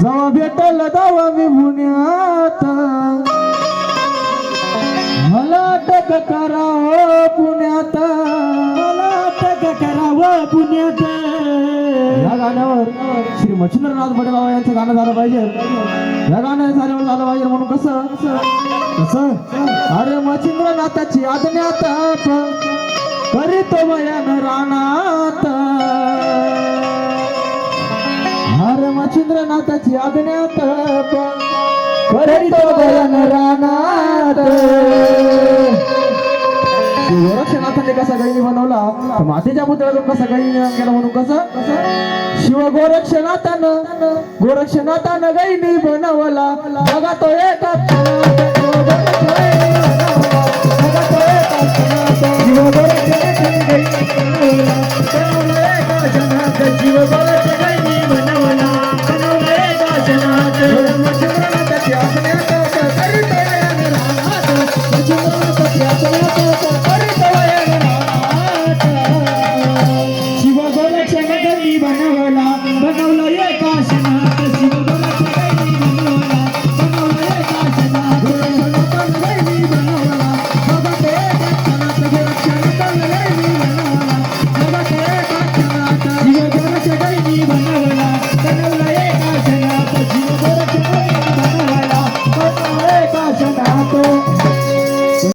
जेव्हा भेटल तेव्हा मी पुण्यात. मला अटक करावं पुण्यात. मला अटक करावं पुण्यात. या गाण्यावर श्री मच्छिंद्रनाथ बडेबाबा यांचं गाणं झालं पाहिजे. या गाणं झाल्यावर झालं पाहिजे म्हणून कसं? कसं? अरे मच्छिंद्रनाथाची आज्ञात करीतो बयान रानात. मच्छिंद्रनाथाची आज्ञात करीतो गोरक्षनाथाने कसा गैनी बनवला? मातेच्या पुतळ्यातून कसा गैनी केला म्हणून कसं? शिव गोरक्षनाथान गोरक्षनाथान गैनी बनवला. बघा तो एक शिव गोरक्षनाथ शिव गोरक्षनाथ सगळी बनवला बनवला एका शनात शिवला सगळी बनवला बनवला एका शनात बनवला सगळी बनवला भगत एका शनात रक्षण सगळी बनवला भगत एका शनात शिवला सगळी बनवला